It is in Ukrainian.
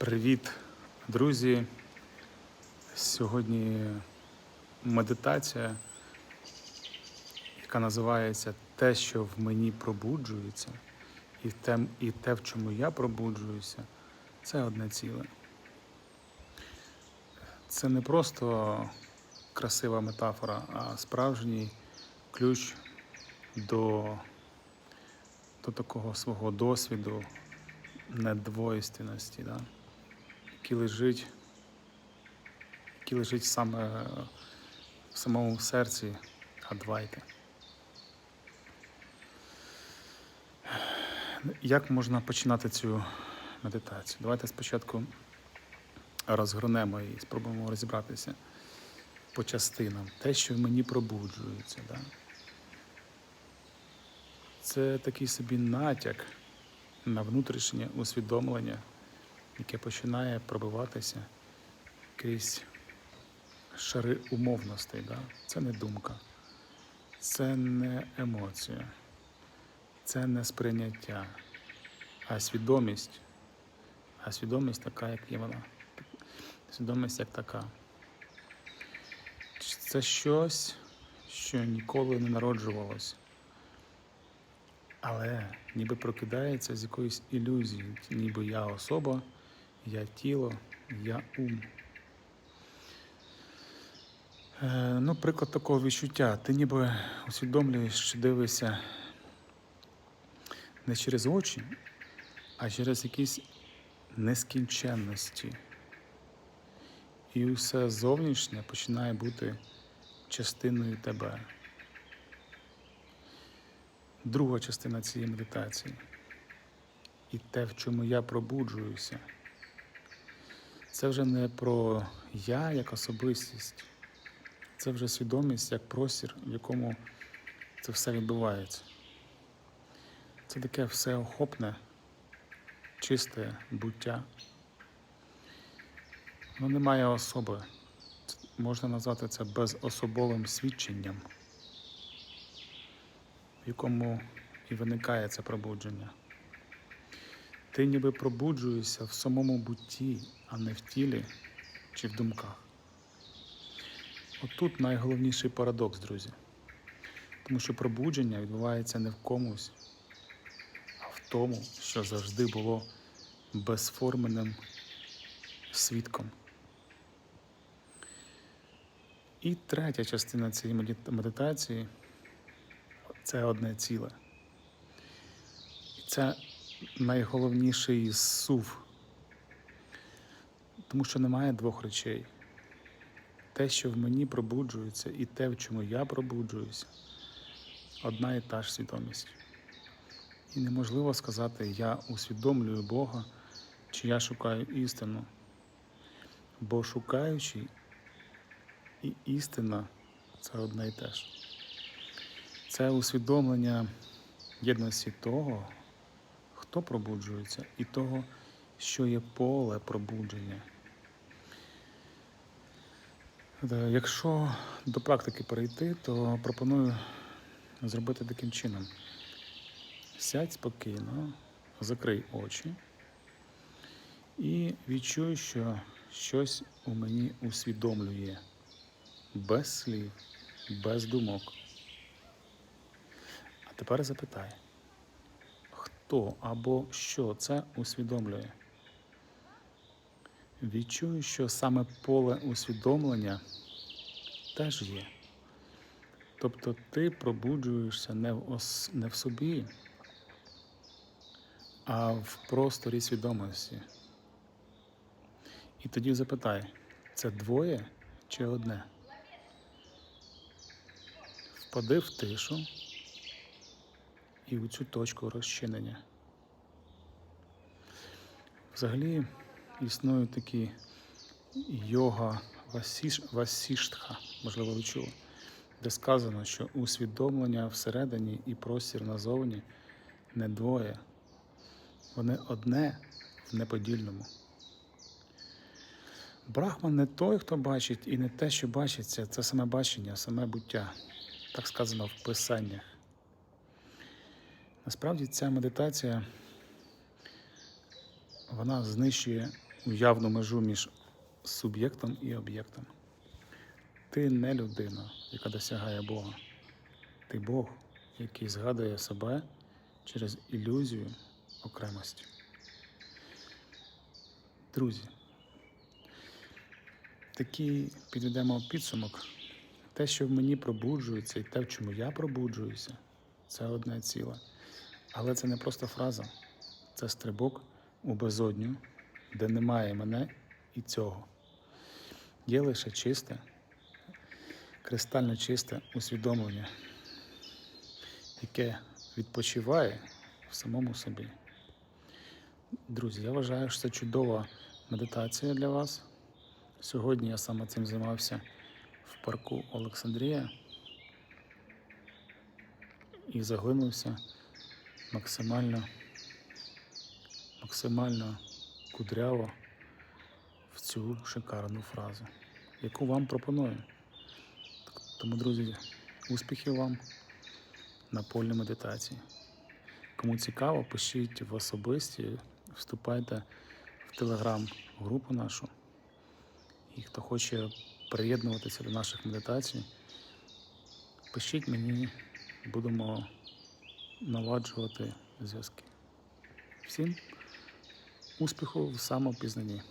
Привіт, друзі! Сьогодні медитація, яка називається Те, що в мені пробуджується, і те, і те, в чому я пробуджуюся, це одне ціле. Це не просто красива метафора, а справжній ключ до, до такого свого досвіду недвойственності, да? Який лежить, який лежить саме в самому серці Адвайти. Як можна починати цю медитацію? Давайте спочатку розгорнемо і спробуємо розібратися по частинам. Те, що в мені пробуджується. Да? Це такий собі натяк на внутрішнє усвідомлення, яке починає пробиватися крізь шари умовностей. Да? Це не думка, це не емоція, це не сприйняття, а свідомість. А свідомість така, як є вона. Свідомість як така. Це щось, що ніколи не народжувалося. Але ніби прокидається з якоїсь ілюзії, ніби я особа, я тіло, я ум. Е, ну, приклад такого відчуття. Ти ніби усвідомлюєш, що дивишся не через очі, а через якісь нескінченності. І все зовнішнє починає бути частиною тебе. Друга частина цієї медитації. І те, в чому я пробуджуюся, це вже не про я як особистість, це вже свідомість як простір, в якому це все відбувається. Це таке всеохопне, чисте буття. Воно не має особи. Можна назвати це безособовим свідченням в якому і виникає це пробудження. Ти ніби пробуджуєшся в самому бутті, а не в тілі чи в думках. Отут найголовніший парадокс, друзі. Тому що пробудження відбувається не в комусь, а в тому, що завжди було безформеним свідком. І третя частина цієї медитації це одне ціле. Це найголовніший сув, тому що немає двох речей. Те, що в мені пробуджується, і те, в чому я пробуджуюся, одна і та ж свідомість. І неможливо сказати, я усвідомлюю Бога, чи я шукаю істину. Бо шукаючи і істина це одне і те ж. Це усвідомлення єдності того, хто пробуджується, і того, що є поле пробудження. Е, Якщо до практики перейти, то пропоную зробити таким чином. Сядь спокійно, закрий очі і відчуй, що щось у мені усвідомлює без слів, без думок. А тепер запитай, хто або що це усвідомлює? Відчую, що саме поле усвідомлення теж є. Тобто ти пробуджуєшся не в, ос... не в собі, а в просторі свідомості. І тоді запитай, це двоє чи одне? Впади в тишу і у цю точку розчинення. Взагалі існують такі йога васіштха, можливо, ви чули, де сказано, що усвідомлення всередині і простір назовні не двоє. Вони одне в неподільному. Брахман не той, хто бачить, і не те, що бачиться, це саме бачення, саме буття. Так сказано в писаннях. Насправді ця медитація вона знищує уявну межу між суб'єктом і об'єктом. Ти не людина, яка досягає Бога. Ти Бог, який згадує себе через ілюзію окремості. Друзі, такий підведемо підсумок. Те, що в мені пробуджується, і те, в чому я пробуджуюся, це одне ціле. Але це не просто фраза, це стрибок у безодню, де немає мене і цього. Є лише чисте, кристально чисте усвідомлення, яке відпочиває в самому собі. Друзі, я вважаю, що це чудова медитація для вас. Сьогодні я саме цим займався в парку Олександрія і заглинувся максимально, максимально кудряво в цю шикарну фразу, яку вам пропоную. Тому, друзі, успіхів вам на полі медитації. Кому цікаво, пишіть в особисті, вступайте в телеграм-групу нашу. І хто хоче приєднуватися до наших медитацій, пишіть мені, будемо наладжувати зв'язки. Всім успіху в самопізнанні.